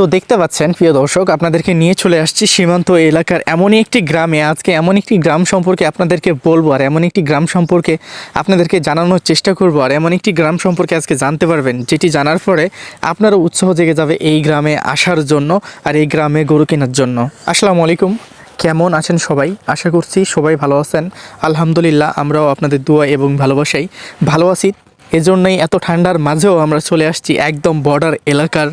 তো দেখতে পাচ্ছেন, প্রিয় দর্শক, আপনাদেরকে নিয়ে চলে আসছি সীমান্ত এলাকার এমনই একটি গ্রামে। আজকে এমন একটি গ্রাম সম্পর্কে আপনাদেরকে বলব, আর এমন একটি গ্রাম সম্পর্কে আপনাদেরকে জানানোর চেষ্টা করব, আর এমন একটি গ্রাম সম্পর্কে আজকে জানতে পারবেন, যেটি জানার পরে আপনারও উৎসাহ জেগে যাবে এই গ্রামে আসার জন্য, আর এই গ্রামে গরু কেনার জন্য। আসসালামু আলাইকুম। কেমন আছেন সবাই? আশা করছি সবাই ভালো আছেন। আলহামদুলিল্লাহ, আমরাও আপনাদের দোয়া এবং ভালোবাসাই ভালো আছি। এজন্যই এত ঠান্ডার মাঝেও আমরা চলে আসছি একদম বর্ডার এলাকার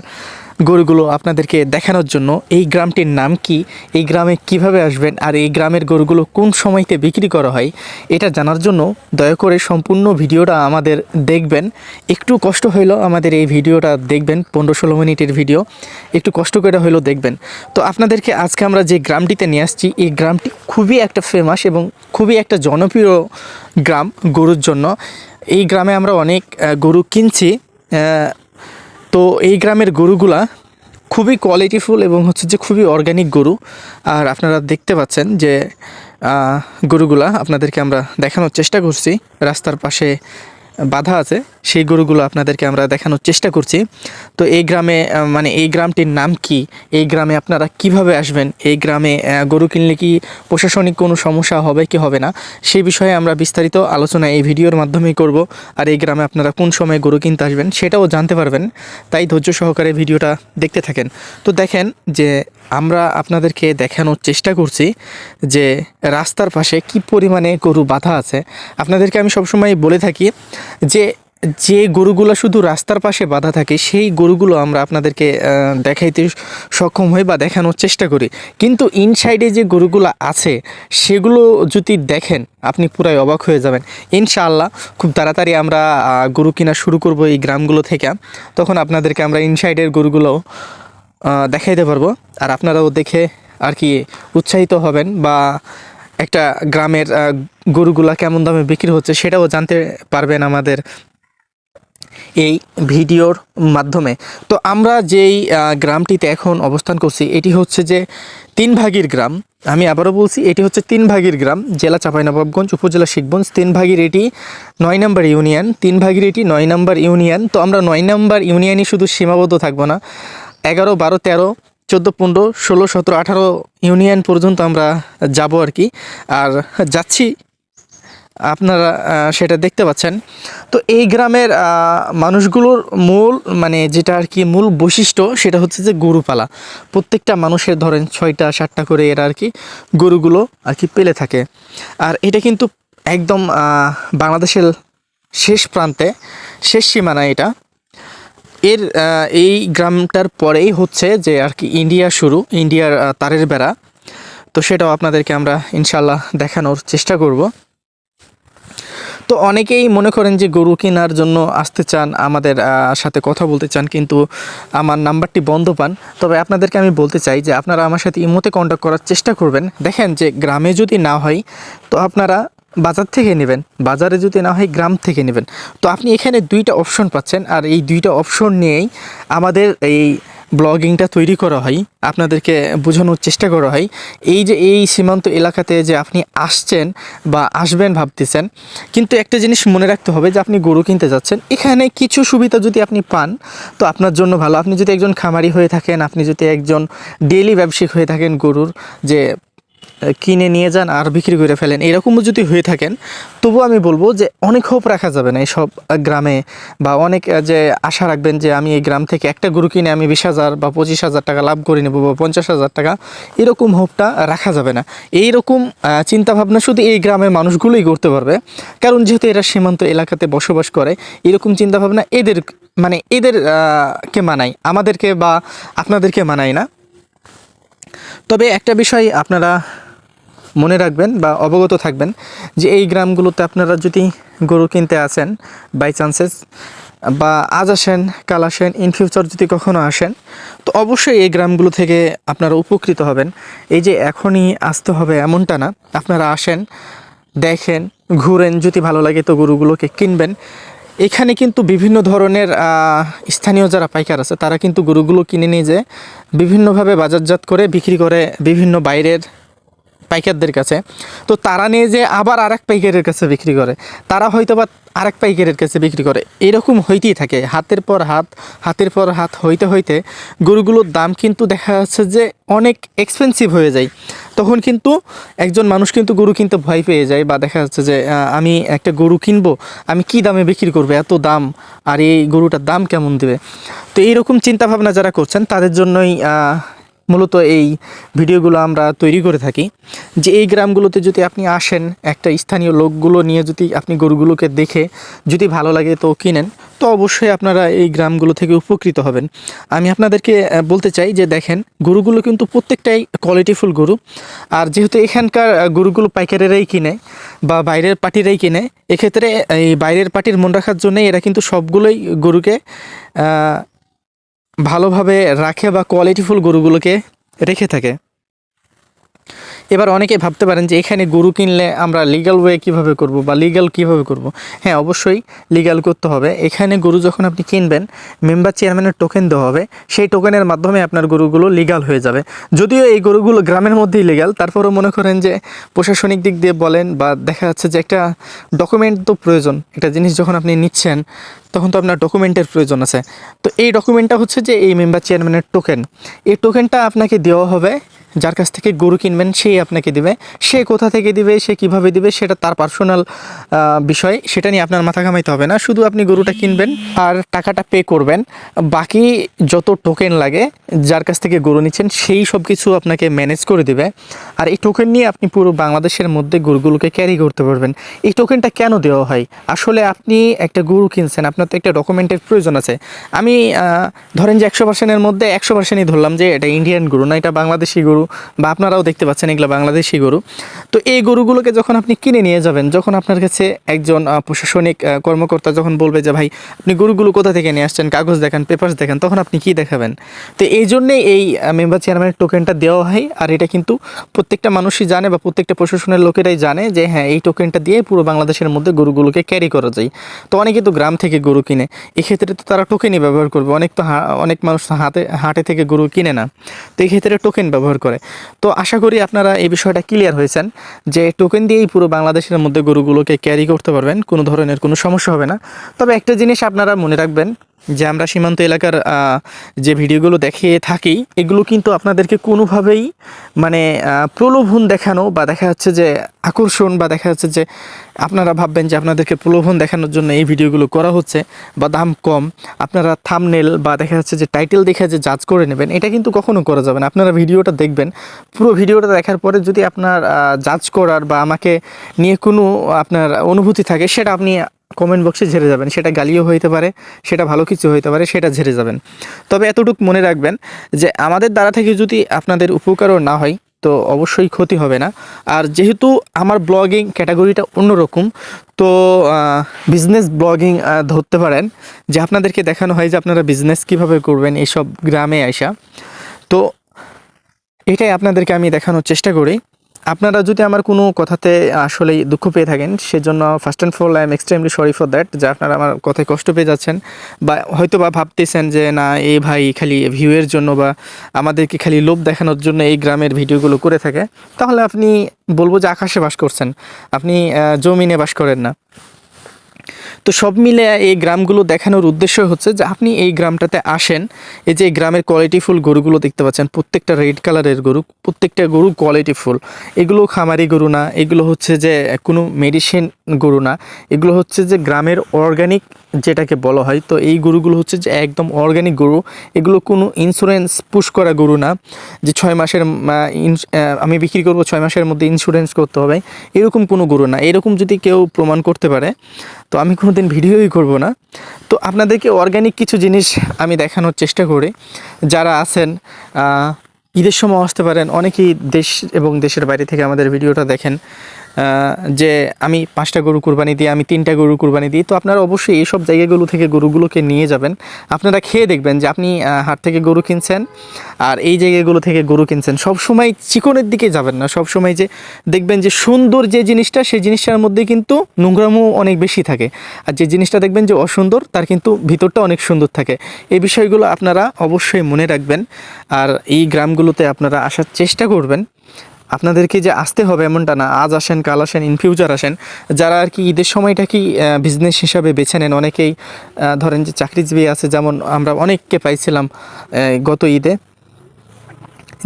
গরুগুলো আপনাদেরকে দেখানোর জন্য এই গ্রামটির নাম কি? এই গ্রামে কীভাবে আসবেন? আর এই গ্রামের গরুগুলো কোন সময়তে বিক্রি করা হয়? এটা জানার জন্য দয়া করে সম্পূর্ণ ভিডিওটা আমাদের দেখবেন। একটু কষ্ট হইলেও আমাদের এই ভিডিওটা দেখবেন, পনেরো ষোলো মিনিটের ভিডিও। একটু কষ্ট করে হইলেও দেখবেন। তো আপনাদেরকে আজকে আমরা যে গ্রামটিতে নিয়ে আসছি, এই গ্রামটি খুবই একটা ফেমাস এবং খুবই একটা জনপ্রিয় গ্রাম গরুর জন্য। এই গ্রামে আমরা অনেক গরু কিনছি। তো এই গ্রামের গরুগুলা খুবই কোয়ালিটিফুল এবং হচ্ছে যে খুবই অর্গ্যানিক গরু। আর আপনারা দেখতে পাচ্ছেন যে গরুগুলা আপনাদেরকে আমরা দেখানোর চেষ্টা করছি। রাস্তার পাশে বাধা আছে, সেই গরুগুলো আপনাদেরকে আমরা দেখানোর চেষ্টা করছি। তো এই গ্রামে মানে এই গ্রামটির নাম কি? এই গ্রামে আপনারা কীভাবে আসবেন? এই গ্রামে গরু কিনলে কি প্রশাসনিক কোনো সমস্যা হবে কি হবে না? সেই বিষয়ে আমরা বিস্তারিত আলোচনা এই ভিডিওর মাধ্যমেই করব। আর এই গ্রামে আপনারা কোন সময় গরু কিনতে আসবেন সেটাও জানতে পারবেন। তাই ধৈর্য সহকারে ভিডিওটা দেখতে থাকেন। তো দেখেন যে আমরা আপনাদেরকে দেখানোর চেষ্টা করছি যে রাস্তার পাশে কি পরিমাণে গরু বাঁধা আছে। আপনাদেরকে আমি সবসময় বলে থাকি যে যে গরুগুলো শুধু রাস্তার পাশে বাঁধা থাকে, সেই গরুগুলো আমরা আপনাদেরকে দেখাইতে সক্ষম হই বা দেখানোর চেষ্টা করি। কিন্তু ইনসাইডে যে গরুগুলো আছে, সেগুলো যদি দেখেন, আপনি পুরাই অবাক হয়ে যাবেন। ইনশাআল্লাহ খুব তাড়াতাড়ি আমরা গরু কিনা শুরু করব এই গ্রামগুলো থেকে। তখন আপনাদেরকে আমরা ইনসাইডের গরুগুলো দেখাইতে পারব। আর আপনারাও দেখে আর কি উৎসাহিত হবেন বা একটা গ্রামের গরুগুলা কেমন দামে বিক্রি হচ্ছে সেটাও জানতে পারবেন আমাদের এই ভিডিওর মাধ্যমে। তো আমরা যেই গ্রামটিতে এখন অবস্থান করছি, এটি হচ্ছে যে তিন ভাগির গ্রাম। আমি আবারও বলছি, এটি হচ্ছে তিন ভাগির গ্রাম, জেলা চাঁপাইনবাবগঞ্জ, উপজেলা শিখগঞ্জ তিন ভাগির এটি নয় নম্বর ইউনিয়ন তিন ভাগির এটি নয় নম্বর ইউনিয়ন। তো আমরা নয় নম্বর ইউনিয়নই শুধু সীমাবদ্ধ থাকব না। এগারো, বারো, তেরো, চোদ্দ, পনেরো, ষোলো, সতেরো, আঠারো ইউনিয়ন পর্যন্ত আমরা যাব আর কি। আর যাচ্ছি, আপনারা সেটা দেখতে পাচ্ছেন। তো এই গ্রামের মানুষগুলোর মূল মানে যেটা আর কি মূল বৈশিষ্ট্য, সেটা হচ্ছে যে গরু পালা প্রত্যেকটা মানুষের ধরেন ছয়টা, সাতটা করে এরা আর কি গরুগুলো আর কি পেলে থাকে। আর এটা কিন্তু একদম বাংলাদেশের শেষ প্রান্তে, শেষ সীমানা এটা। এর এই গ্রামটার পরেই হচ্ছে যে আর কি ইন্ডিয়া শুরু, ইন্ডিয়ার তারের বেড়া। তো সেটাও আপনাদেরকে আমরা ইনশাল্লাহ দেখানোর চেষ্টা করব। তো অনেকেই মনে করেন যে গরু কেনার জন্য আসতে চান, আমাদের সাথে কথা বলতে চান, কিন্তু আমার নাম্বারটি বন্ধ পান। তবে আপনাদেরকে আমি বলতে চাই যে আপনারা আমার সাথে ইমোতে কন্ট্যাক্ট করার চেষ্টা করবেন। দেখেন যে গ্রামে যদি না হয়, তো আপনারা বাজার থেকে নেবেন, বাজারে যদি না হয় গ্রাম থেকে নেবেন। তো আপনি এখানে দুইটা অপশন পাচ্ছেন, আর এই দুইটা অপশন নিয়েই আমাদের এই ব্লগিংটা তৈরি করা হয়, আপনাদেরকে বোঝানোর চেষ্টা করা হয়। এই যে এই সীমান্ত এলাকাতে যে আপনি আসছেন বা আসবেন ভাবতেছেন, কিন্তু একটা জিনিস মনে রাখতে হবে যে আপনি গরু কিনতে যাচ্ছেন, এখানে কিছু সুবিধা যদি আপনি পান, তো আপনার জন্য ভালো। আপনি যদি একজন খামারি হয়ে থাকেন, আপনি যদি একজন ডেইলি ব্যবসায়িক হয়ে থাকেন গরুর, যে কিনে নিয়ে যান আর বিক্রি করে ফেলেন। এরকমও যদি হয়ে থাকেন তবু আমি বলব যে অনেক হোপ রাখা যাবে না এইসব গ্রামে বা অনেক যে আশা রাখবেন যে আমি এই গ্রাম থেকে একটা গরু কিনে আমি বিশ হাজার বা পঁচিশ হাজার টাকা লাভ করে নেব বা পঞ্চাশ হাজার টাকা, এরকম হোপটা রাখা যাবে না। এইরকম চিন্তাভাবনা শুধু এই গ্রামের মানুষগুলোই করতে পারবে। কারণ যেহেতু এরা সীমান্ত এলাকাতে বসবাস করে, এরকম চিন্তাভাবনা এদের মানে এদের কে মানায়? আমাদেরকে বা আপনাদেরকে মানায় না। তবে একটা বিষয় আপনারা মনে রাখবেন বা অবগত থাকবেন যে এই গ্রামগুলোতে আপনারা যদি গরু কিনতে আসেন বাই চান্সেস বা আজ আসেন, কাল আসেন ইন ফিউচার যদি কখনো আসেন, তো অবশ্যই এই গ্রামগুলো থেকে আপনারা উপকৃত হবেন। এই যে এখনই আসতে হবে এমনটা না, আপনারা আসেন, দেখেন, ঘুরেন, যদি ভালো লাগে তো গরুগুলোকে কিনবেন। এখানে কিন্তু বিভিন্ন ধরনের স্থানীয় যারা পাইকার আছে, তারা কিন্তু গরুগুলো কিনে নিয়ে যে বিভিন্নভাবে বাজারজাত করে, বিক্রি করে বিভিন্ন বাইরের পাইকারদের কাছে। তো তারা নিয়ে যে আবার আরেক পাইকারের কাছে বিক্রি করে, তারা হয়তো বা আরেক পাইকারের কাছে বিক্রি করে। এরকম হইতেই থাকে। হাতের পর হাত, হাতের পর হাত হইতে হইতে গরুগুলোর দাম কিন্তু দেখা যাচ্ছে যে অনেক এক্সপেন্সিভ হয়ে যায়। তখন কিন্তু একজন মানুষ কিন্তু গরু কিনতে ভয় পেয়ে যায় বা দেখা যাচ্ছে যে আমি একটা গরু কিনবো, আমি কি দামে বিক্রি করব? এত দাম, আর এই গরুটার দাম কেমন দেবে? তো এইরকম চিন্তাভাবনা যারা করছেন, তাদের জন্যই মূলত এই ভিডিওগুলো আমরা তৈরি করে থাকি। যে এই গ্রামগুলোতে যদি আপনি আসেন, একটা স্থানীয় লোকগুলো নিয়ে যদি আপনি গরুগুলোকে দেখে যদি ভালো লাগে তো কিনেন, তো অবশ্যই আপনারা এই গ্রামগুলো থেকে উপকৃত হবেন। আমি আপনাদেরকে বলতে চাই যে দেখেন, গরুগুলো কিন্তু প্রত্যেকটাই কোয়ালিটিফুল গরু। আর যেহেতু এখানকার গরুগুলো পাইকারেরাই কিনে বা বাইরের পার্টিরাই কিনে, এক্ষেত্রে এই বাইরের পার্টির মন রাখার জন্যই এরা কিন্তু সবগুলোই গরুকে ভালোভাবে রাখে বা কোয়ালিটিফুল গরুগুলোকে রেখে থাকে। এবার অনেকে ভাবতে পারেন যে এখানে গরু কিনলে আমরা লিগ্যাল ওয়ে কীভাবে করব বা লিগ্যাল কীভাবে করব? হ্যাঁ অবশ্যই লিগাল করতে হবে। এখানে গরু যখন আপনি কিনবেন মেম্বার চেয়ারম্যানের টোকেন দেওয়া হবে। সেই টোকেনের মাধ্যমে আপনার গরুগুলো লিগাল হয়ে যাবে। যদিও এই গরুগুলো গ্রামের মধ্যেই লিগাল তারপরেও মনে করেন যে প্রশাসনিক দিক দিয়ে বলেন বা দেখা যাচ্ছে যে একটা ডকুমেন্ট তো প্রয়োজন। একটা জিনিস যখন আপনি নিচ্ছেন, তখন তো আপনার ডকুমেন্টের প্রয়োজন আছে। তো এই ডকুমেন্টটা হচ্ছে যে এই মেম্বার চেয়ারম্যানের টোকেন এই টোকেনটা আপনাকে দেওয়া হবে যার কাছ থেকে গরু কিনবেন, সেই আপনাকে দিবে। সে কোথা থেকে দিবে, সে কীভাবে দিবে, সেটা তার পার্সোনাল বিষয়। সেটা নিয়ে আপনার মাথা ঘামাইতে হবে না। শুধু আপনি গরুটা কিনবেন আর টাকাটা পে করবেন। বাকি যত টোকেন লাগে, যার কাছ থেকে গরু নিচ্ছেন, সেই সব কিছু আপনাকে ম্যানেজ করে দিবে। আর এই টোকেন নিয়ে আপনি পুরো বাংলাদেশের মধ্যে গরুগুলোকে ক্যারি করতে পারবেন। এই টোকেনটা কেন দেওয়া হয়? আসলে আপনি একটা গরু কিনছেন, আপনার তো একটা ডকুমেন্টের প্রয়োজন আছে। আমি ধরেন যে একশো পার্সেন্টের মধ্যে একশো পার্সেন্টই ধরলাম যে এটা ইন্ডিয়ান গরু না, এটা বাংলাদেশি গরু বা আপনারাও দেখতে পাচ্ছেন এগুলো বাংলাদেশি গরু। তো এই গরুগুলোকে যখন আপনি কিনে নিয়ে যাবেন, যখন আপনার কাছে একজন প্রশাসনিক কর্মকর্তা যখন বলবে যে, ভাই, আপনি গরুগুলো কোথা থেকে নিয়ে আসছেন? কাগজ দেখান পেপার্স দেখান, তখন আপনি কি দেখাবেন? তো এই জন্যেই এই মেম্বার চেয়ারম্যানের টোকেনটা দেওয়া হয়, আর এটা কিন্তু প্রত্যেকটা মানুষই জানে বা প্রত্যেকটা প্রশাসনের লোকেরাই জানে যে হ্যাঁ এই টোকেনটা দিয়ে পুরো বাংলাদেশের মধ্যে গরুগুলোকে ক্যারি করা যায়। তো অনেকে তো গ্রাম থেকে গরু কিনে। এক্ষেত্রে তো তারা টোকেনই ব্যবহার করবে। অনেক তো অনেক মানুষ হাতে হাটে থেকে গরু কিনে না। তো এই ক্ষেত্রে টোকেন ব্যবহার করে। তো আশা করি আপনারা এই বিষয়টা ক্লিয়ার হয়েছেন যে টোকেন দিয়েই পুরো বাংলাদেশের মধ্যে গরুগুলোকে ক্যারি করতে পারবেন। কোনো ধরনের কোনো সমস্যা হবে না। তবে একটা জিনিস আপনারা মনে রাখবেন যে আমরা সীমান্ত এলাকার যে ভিডিওগুলো দেখে থাকি, এগুলো কিন্তু আপনাদেরকে কোনোভাবেই মানে প্রলোভন দেখানো বা দেখা যাচ্ছে যে আকর্ষণ বা দেখা যাচ্ছে যে আপনারা ভাববেন যে আপনাদেরকে প্রলোভন দেখানোর জন্য এই ভিডিওগুলো করা হচ্ছে বা দাম কম। আপনারা থামনেল বা দেখা যাচ্ছে যে টাইটেল দেখে যে জাজ করে নেবেন, এটা কিন্তু কখনো করা যাবে না। আপনারা ভিডিওটা দেখবেন। পুরো ভিডিওটা দেখার পরে যদি আপনার জাজ করার বা আমাকে নিয়ে কোনো আপনার অনুভূতি থাকে, সেটা আপনি কমেন্ট বক্সে ঝেড়ে যাবেন। সেটা গালিও হইতে পারে, সেটা ভালো কিছু হইতে পারে, সেটা ঝেড়ে যাবেন। তবে এতটুকু মনে রাখবেন যে আমাদের দ্বারা থেকে যদি আপনাদের উপকারও না হয় তো অবশ্যই ক্ষতি হবে না। আর যেহেতু আমার ব্লগিং ক্যাটাগরিটা অন্যরকম, তো বিজনেস ব্লগিং ধরতে পারেন যে আপনাদেরকে দেখানো হয় যে আপনারা বিজনেস কীভাবে করবেন এইসব গ্রামে আসা তো, এটাই আপনাদেরকে আমি দেখানোর চেষ্টা করি। আপনারা যদি আমার কোনো কথাতে আসলে দুঃখ পেয়ে থাকেন, সেজন্য first and fall I am extremely sorry for that যে আপনারা আমার কথায় কষ্ট পেয়ে যাচ্ছেন বা হয়তো বা ভাবতেছেন যে, না, এ ভাই খালি ভিউয়ের জন্য বা আমাদেরকে খালি লোভ দেখানোর জন্য এই গ্রামের ভিডিওগুলো করে থাকে। তাহলে আপনি বলব যে আকাশে বাস করছেন, আপনি জমিনে বাস করেন না। তো সব মিলে এই গ্রামগুলো দেখানোর উদ্দেশ্য হচ্ছে যে আপনি এই গ্রামটাতে আসেন, এই যে গ্রামের কোয়ালিটিফুল গরুগুলো দেখতে পাচ্ছেন, প্রত্যেকটা রেড কালারের গরু, প্রত্যেকটা গরু কোয়ালিটিফুল এগুলো খামারি গরু না, এগুলো হচ্ছে যে কোনো মেডিসিন গরু না, এগুলো হচ্ছে যে গ্রামের অর্গানিক যেটাকে বলা হয়। তো এই গরুগুলো হচ্ছে যে একদম অর্গানিক গরু, এগুলো কোনো ইন্স্যুরেন্স পুশ করা গরু না, যে ছয় মাসের আমি বিক্রি করব ছয় মাসের মধ্যে ইন্স্যুরেন্স করতে হবে, এরকম কোনো গরু না। এরকম যদি কেউ প্রমাণ করতে পারে তো আমি কোনো দিন ভিডিওই করব না। তো আপনাদেরকে অর্গ্যানিক কিছু জিনিস আমি দেখানোর চেষ্টা করি। যারা আছেন ঈদের সময় আসতে পারেন, অনেকেই দেশ এবং দেশের বাইরে থেকে আমাদের ভিডিওটা দেখেন। যে আমি পাঁচটা গরু কুরবানি দিই আমি তিনটা গরু কুরবানি দিই তো আপনারা অবশ্যই এইসব জায়গাগুলো থেকে গরুগুলোকে নিয়ে যাবেন। আপনারা খেয়ে দেখবেন যে আপনি হাট থেকে গরু কিনছেন আর এই জায়গাগুলো থেকে গরু কিনছেন। সব সময় চিকনের দিকে যাবেন না। সব সময় যে দেখবেন যে সুন্দর যে জিনিসটা, সেই জিনিসটার মধ্যে কিন্তু নোংরামও অনেক বেশি থাকে। আর যে জিনিসটা দেখবেন যে অসুন্দর, তার কিন্তু ভিতরটা অনেক সুন্দর থাকে। এই বিষয়গুলো আপনারা অবশ্যই মনে রাখবেন। আর এই গ্রামগুলোতে আপনারা আসার চেষ্টা করবেন। আপনাদেরকে যে আসতে হবে এমনটা না, আজ আসেন, কাল আসেন ইন ফিউচার আসেন, যারা আর কি ঈদের সময়টা কি বিজনেস হিসাবে বেছে নেন, অনেকেই ধরেন যে চাকরিজীবী আছে, যেমন আমরা অনেককে পাইছিলাম গত ঈদে,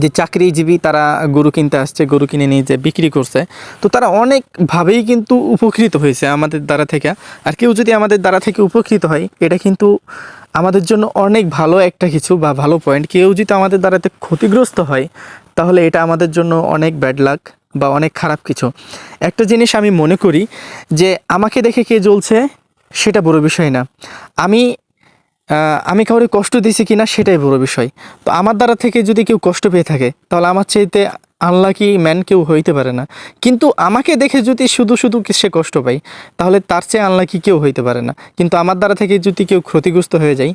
যে চাকরিজীবী তারা গরু কিনতে আসছে, গরু কিনে নিয়ে যে বিক্রি করছে, তো তারা অনেকভাবেই কিন্তু উপকৃত হয়েছে আমাদের দ্বারা থেকে। আর কেউ যদি আমাদের দ্বারা থেকে উপকৃত হয়, এটা কিন্তু আমাদের জন্য অনেক ভালো একটা কিছু বা ভালো পয়েন্ট কেউ যদি আমাদের দ্বারাতে ক্ষতিগ্রস্ত হয় তাহলে এটা আমাদের জন্য অনেক ব্যাড লাক বা অনেক খারাপ কিছু। একটা জিনিস আমি মনে করি যে আমাকে দেখে কে জ্বলছে সেটা বড় বিষয় না। আমি আমি কাউরে কষ্ট দিয়েছি কিনা সেটাই বড় বিষয়। তো আমার দ্বারা থেকে যদি কেউ কষ্ট পেয়ে থাকে, তাহলে আমার চাইতে আনলাকি ম্যান কেউ হইতে পারে না। কিন্তু আমাকে দেখে যদি শুধু শুধু সে কষ্ট পায়, তাহলে তার চেয়ে আনলাকি কেউ হইতে পারে না। কিন্তু আমার দ্বারা থেকে যদি কেউ ক্ষতিগ্রস্ত হয়ে যায়,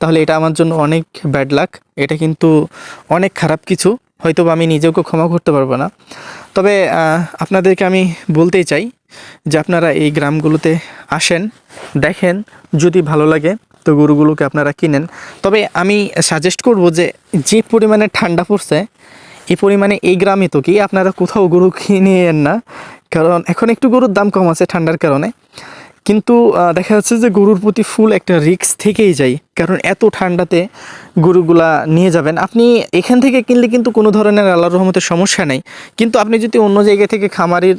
তাহলে এটা আমার জন্য অনেক ব্যাড লাক এটা কিন্তু অনেক খারাপ কিছু। হয়তো আমি নিজেকে ক্ষমা করতে পারব না। তবে আপনাদেরকে আমি বলতেই চাই যে আপনারা এই গ্রামগুলোতে আসেন, দেখেন, যদি ভালো লাগে তো গরুগুলোকে আপনারা কিনেন। তবে আমি সাজেস্ট করব যে যে পরিমাণে ঠান্ডা পড়ছে, এই পরিমাণে এই গ্রামে তো কি আপনারা কোথাও গরু কিনেন না। কারণ এখন একটু গরুর দাম কম আছে ঠান্ডার কারণে। কিন্তু দেখা যাচ্ছে যে গরুর প্রতি ফুল একটা রিস্ক থেকেই যায়। কারণ এত ঠান্ডাতে গরুগুলা নিয়ে যাবেন। আপনি এখান থেকে কিনলে কিন্তু কোনো ধরনের আল্লাহর রহমতের সমস্যা নেই। কিন্তু আপনি যদি অন্য জায়গা থেকে খামারের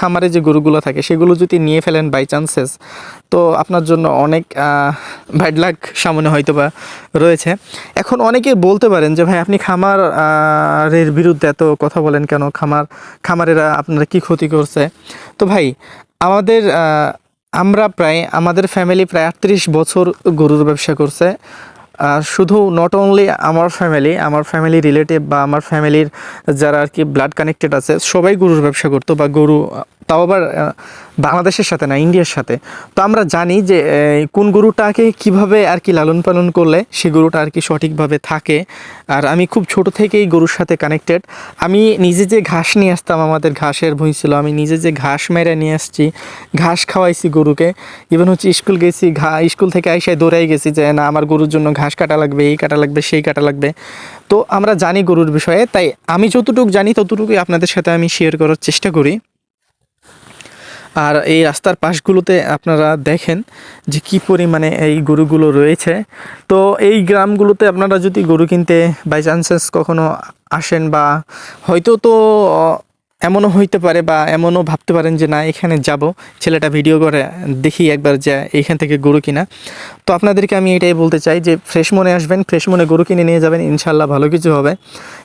খামারে যে গরুগুলো থাকে, সেগুলো যদি নিয়ে ফেলেন বাই চান্সেস তো আপনার জন্য অনেক ব্যাড লাক সামনে হয়তো বা রয়েছে। এখন অনেকে বলতে পারেন যে, ভাই, আপনি খামারের বিরুদ্ধে এত কথা বলেন কেন? খামার, খামারেরা আপনারা কি ক্ষতি করছে? তো ভাই, আমাদের আমরা প্রায়, আমাদের ফ্যামিলি প্রায় আটত্রিশ বছর গরুর ব্যবসা করছে। আর শুধু নট অনলি আমার ফ্যামিলি আমার ফ্যামিলি রিলেটিভ বা আমার ফ্যামিলির যারা আর কি ব্লাড কানেক্টেড আছে, সবাই গরুর ব্যবসা করতো বা গরু তাও আবার বাংলাদেশের সাথে না, ইন্ডিয়ার সাথে। তো আমরা জানি যে কোন গরুটাকে কীভাবে আর কি লালন পালন করলে সে গরুটা আর কি সঠিকভাবে থাকে। আর আমি খুব ছোট থেকেই গরুর সাথে কানেক্টেড আমি নিজে যে ঘাস নিয়ে আসতাম, আমাদের ঘাসের ভুঁই ছিল, আমি নিজে যে ঘাস মেরে নিয়ে আসছি, ঘাস খাওয়াইছি গরুকে। ইভেন হচ্ছে স্কুল গেছি, ঘা, স্কুল থেকে আইসায় দৌড়াই গেছি যে, না, আমার গরুর জন্য ঘাস কাটা লাগবে, এই কাটা লাগবে, সেই কাটা লাগবে। তো আমরা জানি গরুর বিষয়ে, তাই আমি যতটুকু জানি, ততটুকুই আপনাদের সাথে আমি শেয়ার করার চেষ্টা করি। আর এই রাস্তার পাশগুলোতে আপনারা দেখেন যে কি পরিমাণে এই গরুগুলো রয়েছে। তো এই গ্রামগুলোতে আপনারা যদি গরু কিনতে বাই চান্সেস কখনো আসেন বা হয়তো তো এমনও হইতে পারে বা এমনও ভাবতে পারেন যে, না, এখানে যাব। ছেলেটা ভিডিও করে দেখি একবার যে এইখান থেকে গরু কিনা। তো আপনাদেরকে আমি এটাই বলতে চাই যে, ফ্রেশ মনে আসবেন, ফ্রেশ মনে গরু কিনে নিয়ে যাবেন ইনশাল্লাহ ভালো কিছু হবে।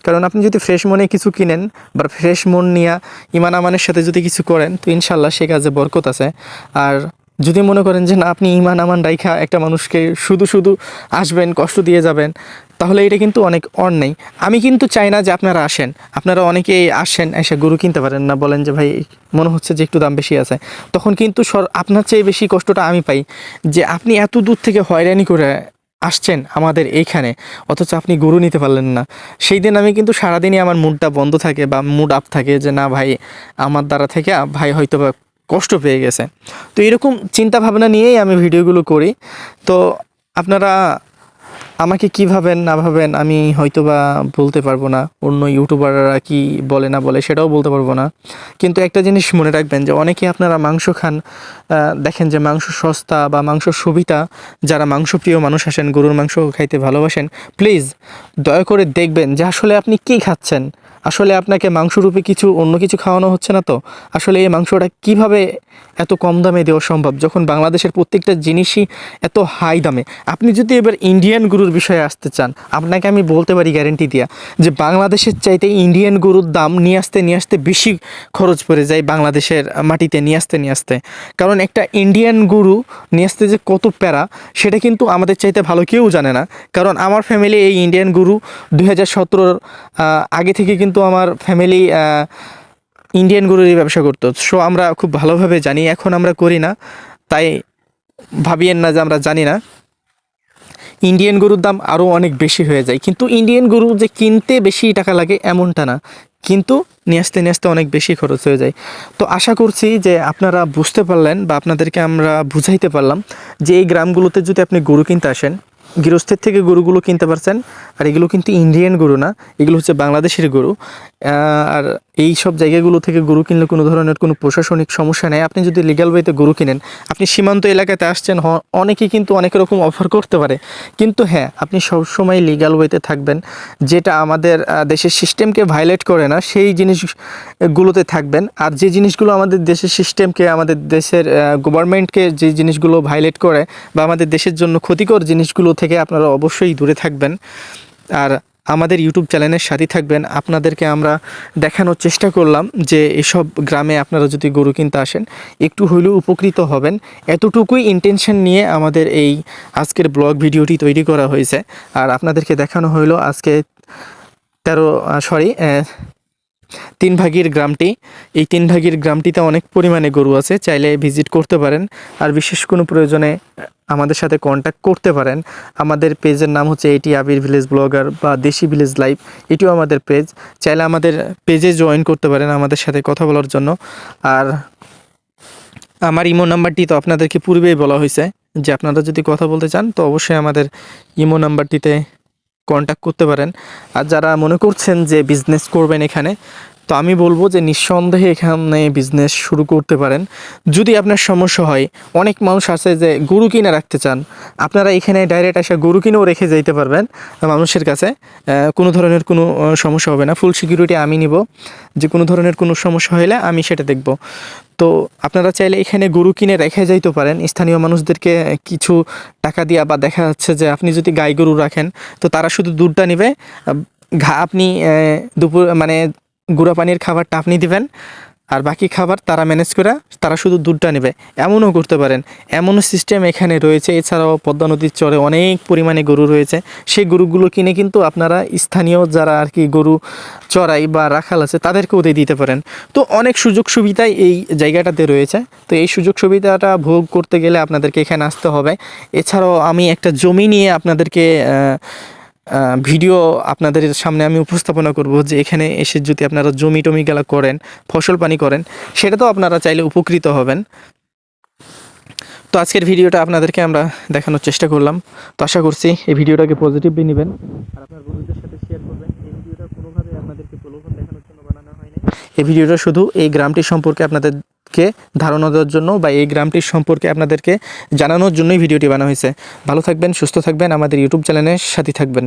কারণ আপনি যদি ফ্রেশ মনে কিছু কিনেন বা ফ্রেশ মন নিয়ে ইমান আমানের সাথে যদি কিছু করেন, তো ইনশাল্লাহ সে কাজে বরকত আছে। আর যদি মনে করেন যে, না, আপনি ইমান আমান রাইখা একটা মানুষকে শুধু শুধু আসবেন, কষ্ট দিয়ে যাবেন তাহলে এটা কিন্তু অনেক অন্যায় আমি কিন্তু চাই না যে আপনারা আসেন। আপনারা অনেকেই আসেন, এসে গরু কিনতে পারেন না, বলেন যে, ভাই, মনে হচ্ছে যে একটু দাম বেশি আছে। তখন কিন্তু সর, আপনার চেয়ে বেশি কষ্টটা আমি পাই যে, আপনি এত দূর থেকে হয়রানি করে আসছেন আমাদের এইখানে, অথচ আপনি গরু নিতে পারলেন না। সেই দিন আমি কিন্তু সারাদিনই আমার মুডটা বন্ধ থাকে বা মুড আপ থাকে যে, না, ভাই, আমার দ্বারা থেকে ভাই হয়তো বা কষ্ট পেয়ে গেছে। তো এরকম চিন্তা ভাবনা নিয়েই আমি ভিডিওগুলো করি। তো আপনারা আমাকে কি ভাবেন, না ভাবেন, আমি হয়তো বা বলতে পারব না। অন্য ইউটিউবাররা কি বলে, না বলে, সেটাও বলতে পারব না। কিন্তু একটা জিনিস মনে রাখবেন যে অনেকে আপনারা মাংস খান দেখেন যে মাংস সস্তা বা মাংস সুবিধা, যারা মাংস প্রিয় মানুষ আসেন, গরুর মাংস খাইতে ভালোবাসেন প্লিজ দয়া করে দেখবেন যে আসলে আপনি কি খাচ্ছেন। আসলে আপনাকে মাংসরূপে কিছু অন্য কিছু খাওয়ানো হচ্ছে না তো? আসলে এই মাংসটা কীভাবে এত কম দামে দেওয়া সম্ভব? যখন বাংলাদেশের প্রত্যেকটা জিনিসই এত হাই দামে। আপনি যদি এবার ইন্ডিয়ান গরুর বিষয়ে আসতে চান, আপনাকে আমি বলতে পারি গ্যারেন্টি দিয়া যে বাংলাদেশের চাইতে ইন্ডিয়ান গরুর দাম নিয়ে আসতে নিয়ে আসতে বেশি খরচ পড়ে যায় বাংলাদেশের মাটিতে নিয়ে আসতে নিয়ে আসতে। কারণ একটা ইন্ডিয়ান গরু নিয়ে আসতে যে কত প্যারা, সেটা কিন্তু আমাদের চাইতে ভালো কেউ জানে না। কারণ আমার ফ্যামিলি এই ইন্ডিয়ান গরু দুই হাজার আগে থেকে কিন্তু আমার ফ্যামিলি ইন্ডিয়ান গরুরই ব্যবসা করতো। সো আমরা খুব ভালোভাবে জানি, এখন আমরা করি না। তাই ভাবিয়েন না যে আমরা জানি না। ইন্ডিয়ান গরুর দাম আরও অনেক বেশি হয়ে যায়। কিন্তু ইন্ডিয়ান গরু যে কিনতে বেশি টাকা লাগে, এমনটা না। কিন্তু নিয়ে আসতে নিয়ে আসতে অনেক বেশি খরচ হয়ে যায়। তো আশা করছি যে আপনারা বুঝতে পারলেন বা আপনাদেরকে আমরা বুঝাইতে পারলাম যে এই গ্রামগুলোতে যদি আপনি গরু কিনতে আসেন, গৃহস্থের থেকে গরুগুলো কিনতে পারছেন আর এগুলো কিন্তু ইন্ডিয়ান গরু না, এগুলো হচ্ছে বাংলাদেশের গরু। আর এই সব জায়গাগুলো থেকে গরু কিনলে কোনো ধরনের কোনো প্রশাসনিক সমস্যা নেই। আপনি যদি লিগ্যাল ওয়েতে গরু কিনেন, আপনি সীমান্ত এলাকাতে আসছেন অনেকেই কিন্তু অনেক রকম অফার করতে পারে। কিন্তু হ্যাঁ আপনি সবসময় লিগ্যাল ওয়েতে থাকবেন। যেটা আমাদের দেশের সিস্টেমকে ভায়োলেট করে না, সেই জিনিসগুলোতে থাকবেন। আর যে জিনিসগুলো আমাদের দেশের সিস্টেমকে আমাদের দেশের গভর্নমেন্টকে যে জিনিসগুলো ভায়োলেট করে বা আমাদের দেশের জন্য ক্ষতিকর জিনিসগুলো থেকে আপনারা অবশ্যই দূরে থাকবেন। আর আমাদের ইউটিউব চ্যানেলের সাথে থাকবেন। আপনাদেরকে আমরা দেখানোর চেষ্টা করলাম যে এসব গ্রামে আপনারা যদি গরু কিনতে আসেন, একটু হইলেও উপকৃত হবেন। এতটুকুই ইন্টেনশন নিয়ে আমাদের এই আজকের ব্লগ ভিডিওটি তৈরি করা হয়েছে। আর আপনাদেরকে দেখানো হইল আজকে তেরো সরি তিন ভাগের গ্রামটি। এই তিন ভাগের গ্রামটিতে অনেক পরিমাণে গরু আছে, চাইলে ভিজিট করতে পারেন। আর বিশেষ কোনো প্রয়োজনে আমাদের সাথে কন্ট্যাক্ট করতে পারেন। আমাদের পেজের নাম হচ্ছে এটি আবির ভিলেজ ব্লগার বা দেশি ভিলেজ লাইভ এটিও আমাদের পেজ। চাইলে আমাদের পেজে জয়েন করতে পারেন আমাদের সাথে কথা বলার জন্য। আর আমার ইমো নাম্বারটি তো আপনাদেরকে পূর্বেই বলা হয়েছে। যে আপনারা যদি কথা বলতে চান, তো অবশ্যই আমাদের ইমো নাম্বারটিতে কন্ট্যাক্ট করতে পারেন। আর যারা মনে করছেন যে বিজনেস করবেন এখানে, তো আমি বলব যে নিঃসন্দেহে এখানে বিজনেস শুরু করতে পারেন। যদি আপনার সমস্যা হয়, অনেক মানুষ আছে যে গরু কিনে রাখতে চান। আপনারা এখানে ডাইরেক্ট এসে গরু কিনেও রেখে যাইতে পারবেন মানুষের কাছে। কোনো ধরনের কোনো সমস্যা হবে না। ফুল সিকিউরিটি আমি নিব। যে কোনো ধরনের কোনো সমস্যা হলে আমি সেটা দেখব। তো আপনারা চাইলে এখানে গরু কিনে রেখে যাইতে পারেন। স্থানীয় মানুষদেরকে কিছু টাকা দিয়া বা দেখা যাচ্ছে যে আপনি যদি গাই গরু রাখেন, তো তারা শুধু দুধটা নেবে। ঘা আপনি দুপুর মানে গুঁড়া পানির খাবারটা আপনি দিবেন। আর বাকি খাবার তারা ম্যানেজ করে তারা শুধু দুধটা নেবে। এমনও করতে পারেন। এমনও সিস্টেম এখানে রয়েছে। এছাড়াও পদ্মা নদীর চরে অনেক পরিমাণে গরু রয়েছে। সেই গরুগুলো কিনে কিন্তু আপনারা স্থানীয় যারা আর কি গরু চড়াই বা রাখাল আছে, তাদেরকেও দিয়ে দিতে পারেন। তো অনেক সুযোগ সুবিধাই এই জায়গাটাতে রয়েছে। তো এই সুযোগ সুবিধাটা ভোগ করতে গেলে আপনাদেরকে এখানে আসতে হবে। এছাড়াও আমি একটা জমি নিয়ে আপনাদেরকে ভিডিও আপনাদের সামনে আমি উপস্থাপনা করব যে এখানে এসে যদি আপনারা জমি টমি গেলা করেন, ফসল পানি করেন সেটা তো আপনারা চাইলে উপকৃত হবেন। তো আজকের ভিডিওটা আপনাদেরকে আমরা দেখানোর চেষ্টা করলাম। তো আশা করছি এই ভিডিওটাকে পজিটিভলি নেবেন। আর আপনার বন্ধুদের সাথে শেয়ার করবেন। এই ভিডিওটা কোনোভাবে আপনাদেরকে প্রলোভন দেখানোর জন্য বানানো হয়নি। এই ভিডিওটা শুধু এই গ্রামটি সম্পর্কে আপনাদেরকে ধারণা দেওয়ার জন্য বা এই গ্রামটির সম্পর্কে আপনাদেরকে জানানোর জন্যই ভিডিওটি বানা হয়েছে। ভালো থাকবেন, সুস্থ থাকবেন, আমাদের ইউটিউব চ্যানেলের সাথে থাকবেন।